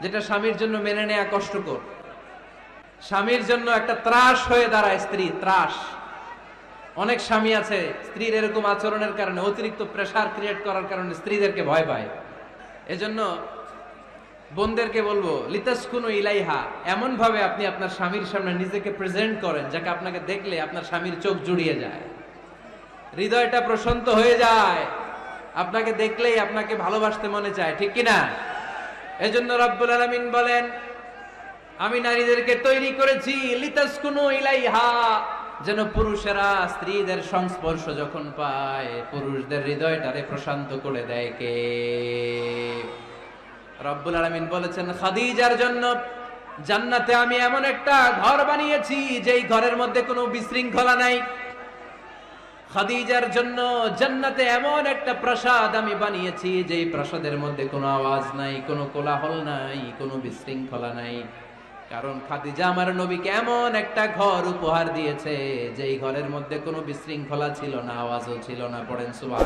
যেটা স্বামীর জন্য মেনে নেয়া কষ্টকর। স্বামীর জন্য একটা ত্রাস হয়ে দাঁড়ায় স্ত্রী, ত্রাস। অনেক স্বামী আছে, স্ত্রীর এরকম আচরণের কারণে, অতিরিক্ত প্রেশার ক্রিয়েট করার কারণে স্ত্রীদেরকে ভয় পায়। এজন্য বোনদেরকে বলব, লিতাসকুনু ইলাইহা। এমন ভাবে আপনি আপনার স্বামীর সামনে নিজেকে প্রেজেন্ট করেন, যাকে আপনাকে দেখলে আপনার স্বামীর চোখ জুড়িয়ে যায়। হৃদয়টা প্রশান্ত হয়ে যায়। আপনাকে দেখলেই আপনাকে ভালোবাসতে মনে চায়, ঠিক কিনা? এজন্য রব্বুল আলামিন বলেন, আমি নারীদেরকে তৈরি করেছি, লিতাসকুনু ইলাইহা, যেন পুরুষেরা স্ত্রীদের সংস্পর্শ যখন পায়, পুরুষদের হৃদয়টারে প্রশান্ত করে দেয় কে? রব্বুল আলামিন বলেছেন, খাদিজার জন্য জান্নাতে আমি এমন একটা ঘর বানিয়েছি, যেই ঘরের মধ্যে কোনো বিশৃঙ্খলা নাই। খাদিজার জন্য জান্নাতে এমন একটা প্রাসাদ আমি বানিয়েছি যে প্রাসাদের মধ্যে কোনো আওয়াজ নাই, কোনো কোলাহল নাই, কোনো বিশৃঙ্খলা নাই। কারণ খাদিজা আমার নবীকে এমন একটা ঘর উপহার দিয়েছে, যেই ঘরের মধ্যে কোনো বিশৃঙ্খলা ছিল না, আওয়াজও ছিল না, পড়েন সুবহান